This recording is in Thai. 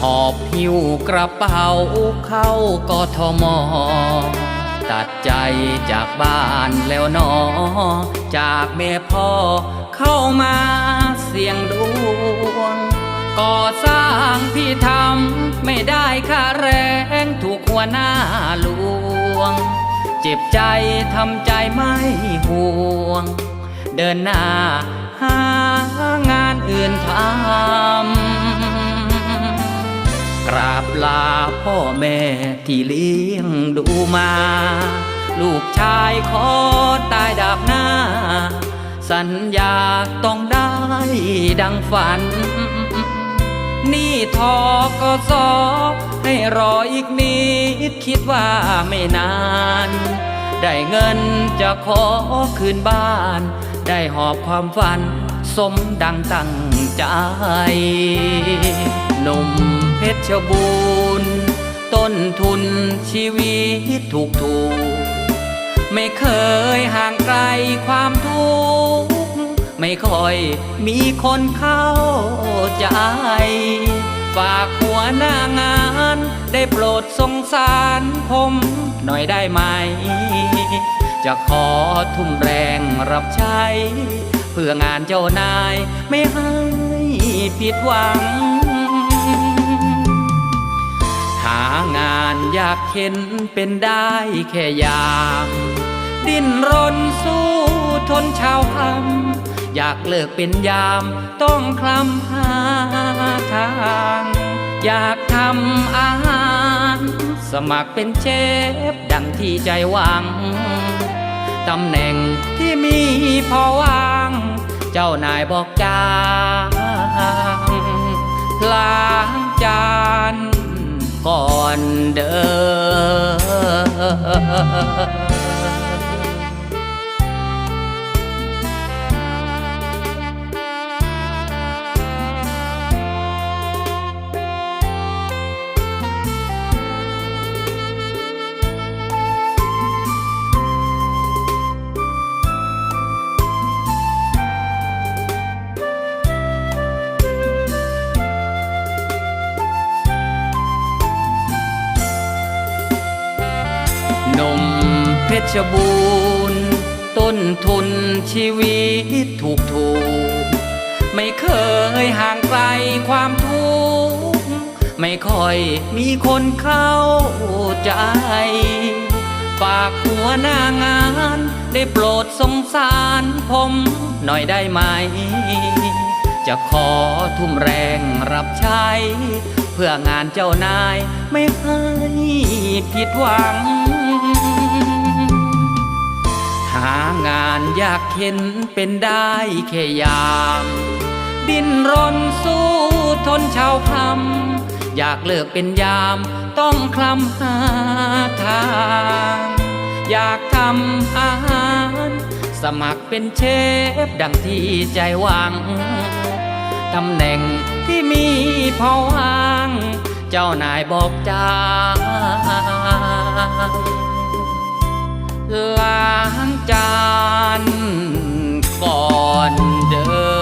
หอบผิวกระเป๋าเข้ากทม ตัดใจจากบ้านแล้วนอ จากแม่พ่อเข้ามาเสี่ยงดวง ก่อสร้างพี่ทำไม่ได้ค่าแรงถูกหัวหน้าลวง เจ็บใจทำใจไม่ห่วง เดินหน้าหางานอื่นทำ ลาพ่อแม่ที่เลี้ยงดูมา ลูกชายขอตายดาบหน้า สัญญาต้องได้ดังฝัน นี่ทอก็สอให้รออีกนิดคิดว่าไม่นาน ได้เงินจะขอคืนบ้าน ได้หอบความฝัน สมดังตั้งใจหนุ่มเพชรบูรณ์ ต้นทุนชีวิตถูกถูก ไม่เคยห่างไกลความทุกข์ไม่ค่อยมีคนเข้าใจ ฝากหัวหน้างาน ได้โปรดสงสารผมหน่อยได้ไหม จะขอทุ่มแรงรับใช้ เพื่องานเจ้านายไม่ให้ผิดหวัง หางานอยากเห็นเป็นได้แค่ยาม ดิ้นรนสู้ทนช้าคำอยากเลิกเป็นยามต้องคลำหาทาง อยากทำอาหาร สมัครเป็นเชฟดังที่ใจหวังตำแหน่งที่มีพอวาง เจ้านายบอกจางล้างจานก่อนเดิน หนุ่มเพชรบูรณ์ ต้นทุนชีวิตถูกถูก ไม่เคยห่างไกลความทุกข์ไม่ค่อยมีคนเข้าใจ ฝากหัวหน้างานได้โปรดสงสารผมหน่อยได้ไหม จะขอทุ่มแรงรับใช้ เพื่องานเจ้านายไม่ให้ผิดหวัง หางานอยากเห็นเป็นได้แค่ยาม ดิ้นรนสู้ทนช้าคำอยากเลิกเป็นยามต้องคลำหาทาง อยากทำอาหาร สมัครเป็นเชฟดังที่ใจหวังตำแหน่งที่มีพอวาง เจ้านายบอกจา ล้างจานก่อนเดิน